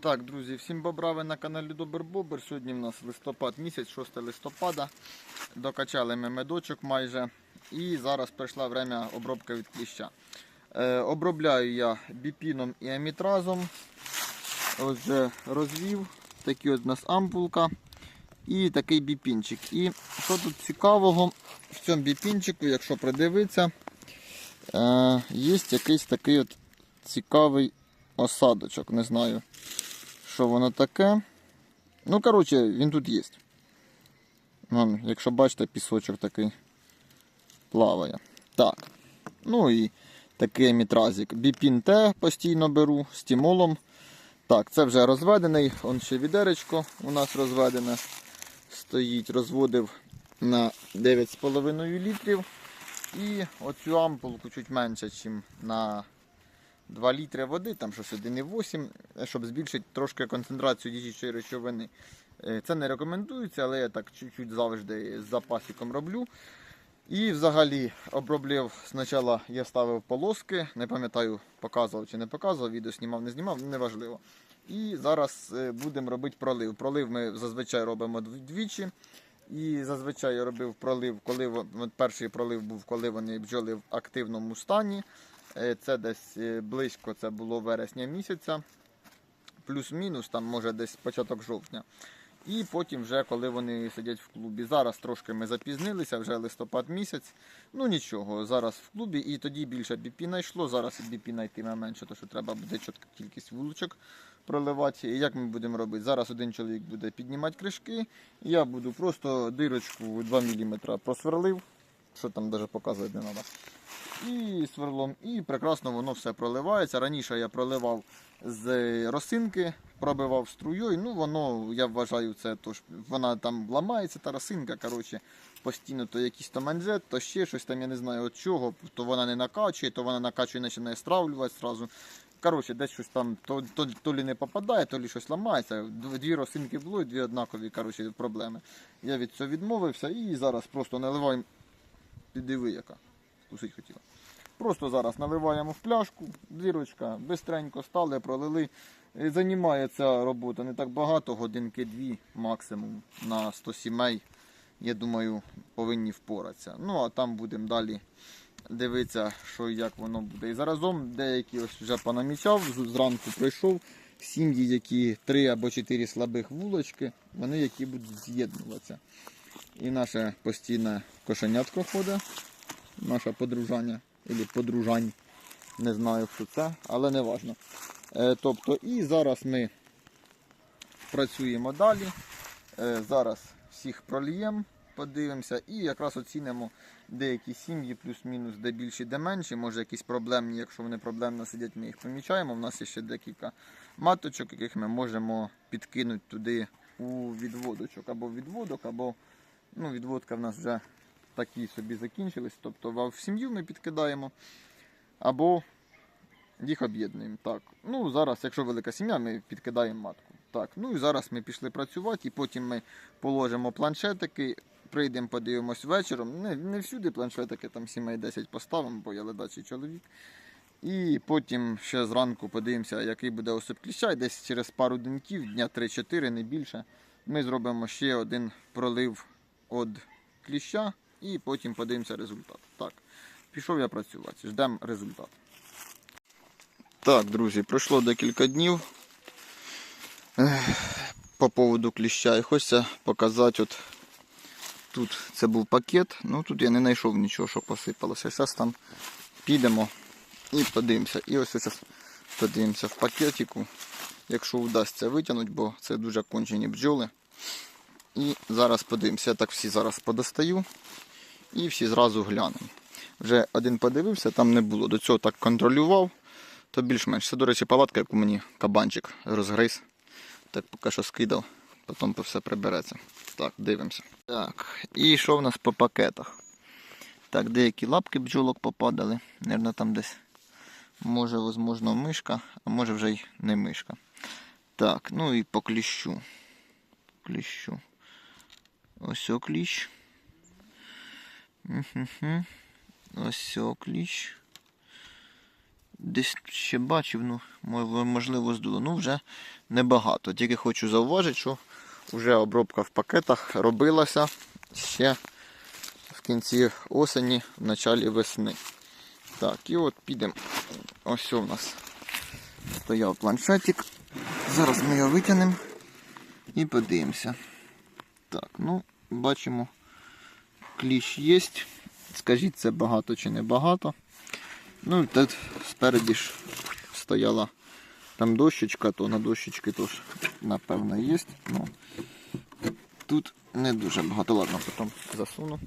Так, друзі, всім бобрави на каналі Добр Бобр. Сьогодні в нас листопад місяць, 6 листопада. Докачали ми медочок майже. І зараз прийшло время обробки від кліща. Е, обробляю я біпіном і амітразом. Ось вже розвів. Такий от у нас ампулка. І такий біпінчик. І що тут цікавого в цьому біпінчику, якщо придивитися, е, є якийсь такий от цікавий осадочок. Не знаю, що воно таке. Ну, коротше, він тут є. Вон, якщо бачите, пісочок такий плаває. Так. Ну і такий мітразик. Біпін Т постійно беру з тімолом. Так, це вже розведений. Он ще відеречко у нас розведене. Стоїть, розводив на 9,5 літрів. І оцю ампулку чуть менше, ніж на 2 літри води, там щось 1,8, щоб збільшити трошки концентрацію діючої речовини. Е, Це не рекомендується, але я так чуть-чуть завжди з запасиком роблю. І взагалі обробляв спочатку я ставив полоски, не пам'ятаю, показував чи не показував, відео знімав, не знімав, неважливо. І зараз е, будемо робити пролив. Пролив ми зазвичай робимо двічі. І зазвичай я робив пролив, коли перший пролив був, коли вони бджоли в активному стані. Е, Це десь е, близько, це було вересня місяця, плюс-мінус, там може десь початок жовтня. І потім, вже коли вони сидять в клубі. Зараз трошки ми запізнилися, вже листопад місяць. Ну нічого, зараз в клубі і тоді більше біпіна йшло. Зараз і біпіна йтиме менше, тому що треба буде чітка кількість вуличок проливати. І як ми будемо робити? Зараз один чоловік буде піднімати кришки, я буду просто дирочку 2 мм просверлив, що там навіть показувати не треба. І сверлом, і прекрасно воно все проливається. Раніше я проливав з росинки, пробивав струєю. Ну воно, я вважаю, це тож вона там ламається, та росинка. Коротше, постійно то якийсь то манжет, то ще щось там, я не знаю від чого, то вона не накачує, то вона накачує, починає стравлювати зразу. Коротше, десь щось там то, то, то лі не попадає, то лі щось ламається. Дві росинки було і дві однакові коротше, проблеми. Я від цього відмовився і зараз просто наливаємо. Підиви яка. Кусить хотіла. Просто зараз наливаємо в пляшку, дірочка, бистренько стали, пролили. Займає ця робота не так багато, годинки дві максимум на 100 сімей. Я думаю, повинні впоратися. Ну а там будемо далі дивитися, що і як воно буде. І заразом деякі ось вже понамічав, зранку прийшов. Сім'ї, які три або чотири слабих вулочки, вони які будуть з'єднуватися. І наше постійне кошенятко ходить, наше подружання, або подружань, не знаю, що це, але не важно. Е, тобто, і зараз ми працюємо далі. Е, зараз всіх прольємо, подивимося і якраз оцінимо деякі сім'ї, плюс-мінус, де більші, де менші. Може якісь проблемні, якщо вони проблемно сидять, ми їх помічаємо. У нас є ще декілька маточок, яких ми можемо підкинути туди у відводочок, або відводок, або ну, відводка в нас вже такі собі закінчились. Тобто в сім'ю ми підкидаємо, або їх об'єднуємо. Так. Ну, зараз, якщо велика сім'я, ми підкидаємо матку. Так, ну і зараз ми пішли працювати, і потім ми положимо планшетики, прийдемо, подивимось вечором. Не, не всюди планшетики, там сімей 10 поставимо, бо я ледачий чоловік. І потім ще зранку подивимося, який буде осип кліща. Десь через пару деньків, дня 3-4, не більше, ми зробимо ще один пролив від кліща і потім подивимося результат. Так, пішов я працювати, ждемо результат. Так, друзі, пройшло декілька днів по поводу кліща. І хочеться показати, от тут це був пакет, ну тут я не знайшов нічого, що посипалося. Зараз там підемо і подивимося. І ось зараз подивимося в пакетику, якщо вдасться витягнути, бо це дуже кончені бджоли. І зараз подивимося. Я так всі зараз подостаю і всі зразу глянемо. Вже один подивився, там не було. До цього так контролював, то більш-менш. Це, до речі, палатка, яку мені кабанчик розгриз. Так поки що скидав, потім все прибереться. Так, дивимося. Так, і що в нас по пакетах? Так, деякі лапки бджолок попадали. Наверно, там десь може, возможно, мишка, а може вже й не мишка. Так, ну і по кліщу. Кліщу. Ось о кліщ. Угу. Ось о кліщ. десь ще бачив, ну, можливо, здуло. Ну, вже небагато. Тільки хочу зауважити, що вже обробка в пакетах робилася ще в кінці осені, в началі весни. Так, і от підемо. Ось у нас стояв планшетик. Зараз ми його витягнемо і подивимося. Так, ну, бачимо, кліщ є. Скажіть, це багато чи не багато. Ну, і тут спереді ж стояла там дощечка, то на дощечки теж, напевно, є. Ну, тут не дуже багато. Ладно, потім засуну.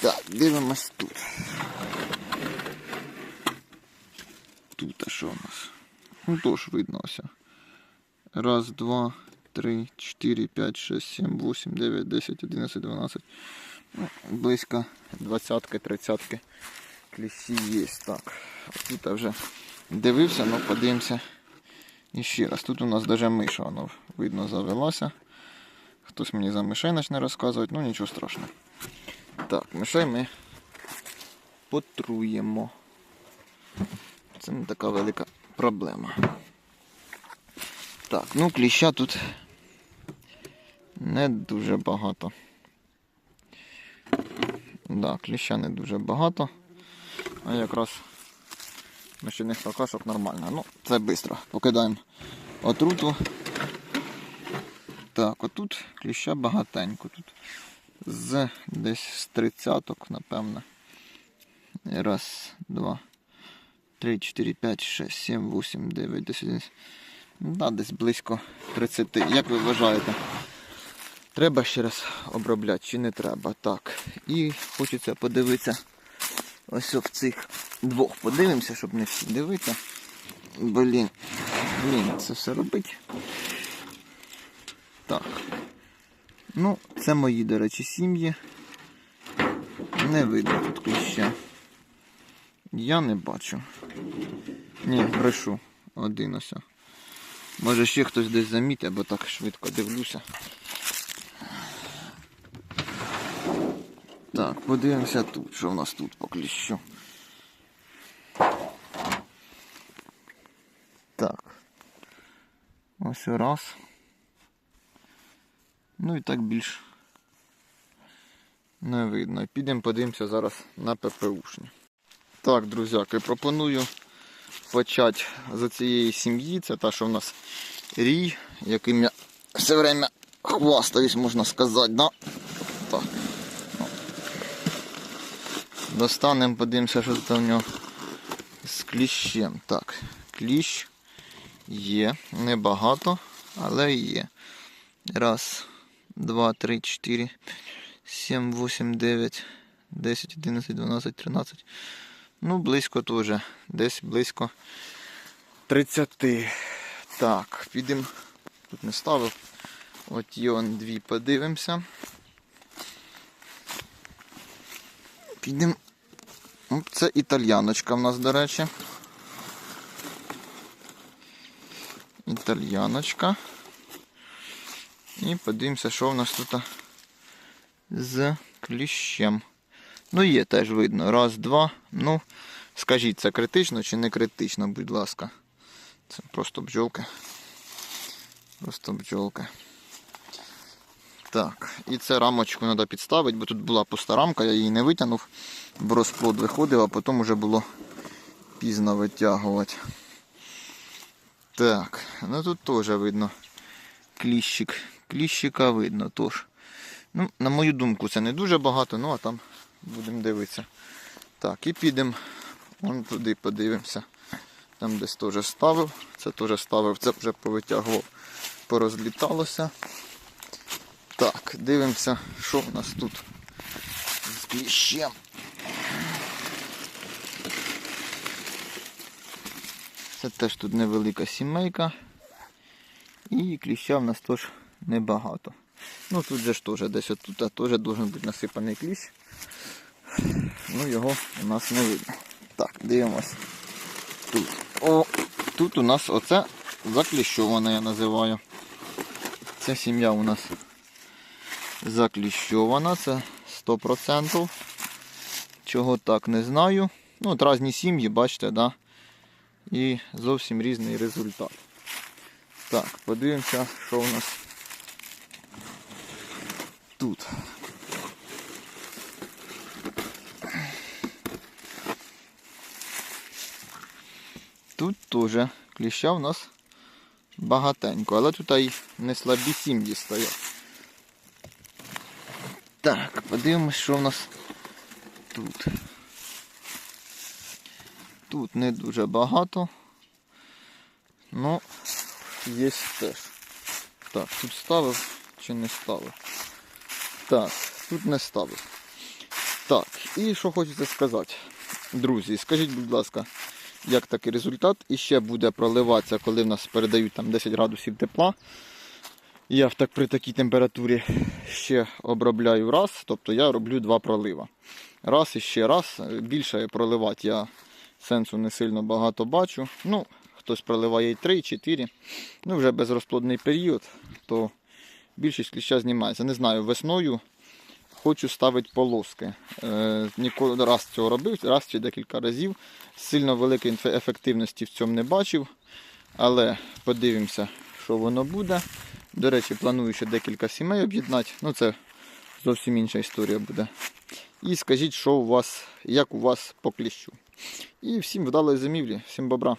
Так, дивимось тут. Тут а що у нас? Ну теж видно ось. Раз, два, три, чотири, п'ять, шесть, сім, вісім, дев'ять, десять, одинадцять, дванадцять. Ну, близько двадцятки, тридцятки кліщі є. Так. Тут я вже дивився, ну подивимося. І ще раз. Тут у нас даже миша, воно видно завелася. Хтось мені за мишей почне розказувати, ну нічого страшного. Так, мишей ми потруємо. Це не така велика проблема. Так, ну кліща тут не дуже багато. Да, кліща не дуже багато. А якраз мишиних какашок нормально. Ну, це швидко. Покидаємо отруту. Так, отут кліща багатенько. Тут з десь з тридцяток, напевно. Раз, два, три, чотири, п'ять, шесть, сім, вісім, дев'ять, десять. Десь близько 30. Як ви вважаєте? Треба ще раз обробляти чи не треба? Так. І хочеться подивитися ось в цих двох. Подивимося, щоб не всі дивитися. Блін, блін, це все робить. Так. Ну, це мої, до речі, сім'ї. Не видно тут кліща. Я не бачу. Ні, брешу. Один ось. Може ще хтось десь замітить, бо так швидко дивлюся. Так, подивимося тут, що в нас тут по кліщу. Так. Ось раз. Ну і так більш не видно. Підемо подивимося зараз на ППУшні. Так, друзяки, пропоную почати з цієї сім'ї. Це та, що в нас рій, яким я все время хвастаюсь, можна сказати. Да? Так. Ну. Достанемо, подивимося, що тут у нього з кліщем. Так, кліщ є, небагато, але є. Раз, два, три, чотири, сім, вісім, дев'ять, десять, одинадцять, дванадцять, тринадцять. Ну, близько теж. Десь близько 30. Так, підемо. Тут не ставив. От є он дві подивимося. Підемо. Оп, Це італьяночка в нас, до речі. Італьяночка. І подивимося, що в нас тут з кліщем. Ну, є теж видно. Раз, два. Ну, скажіть, це критично чи не критично, будь ласка. Це просто бджолки. Просто бджолки. Так, і це рамочку треба підставити, бо тут була пуста рамка, я її не витягнув, бо розплод виходив, а потім вже було пізно витягувати. Так, ну тут теж видно кліщик. Кліщика видно теж. Ну, на мою думку, це не дуже багато, ну а там будемо дивитися. Так, і підемо вон туди подивимося. Там десь теж ставив, це теж ставив, це вже повитягував, порозліталося. Так, дивимося, що в нас тут з кліщем. Це теж тут невелика сімейка. І кліща в нас теж небагато. Ну тут же ж теж десь отут теж должен бути насипаний кліщ. Ну його у нас не видно. Так, дивимось. Тут. О, тут у нас оце закліщоване, я називаю. Ця сім'я у нас закліщована, це 100%. Чого так не знаю. Ну, от різні сім'ї, бачите, да? і зовсім різний результат. Так, подивимося, що у нас тут. Тут теж кліща у нас багатенько, але тут і не слабі сім'ї стоять. Так, подивимось, що в нас тут. Тут не дуже багато. Ну, є теж. Так, тут ставив чи не ставив? Так, тут не ставив. Так, і що хочеться сказати. Друзі, скажіть, будь ласка, як такий результат? І ще буде проливатися, коли в нас передають там 10 градусів тепла. Я так при такій температурі ще обробляю раз, тобто я роблю два пролива. Раз і ще раз. Більше проливати я сенсу не сильно багато бачу. Ну, хтось проливає і 3, 4. Ну, вже безрозплодний період, то більшість кліща знімається. Не знаю, весною хочу ставити полоски. Е, ніколи раз цього робив, раз чи декілька разів. Сильно великої ефективності в цьому не бачив. Але подивимося, що воно буде. До речі, планую ще декілька сімей об'єднати. Ну, це зовсім інша історія буде. І скажіть, що у вас, як у вас по кліщу. І всім вдалої зимівлі, всім бобра.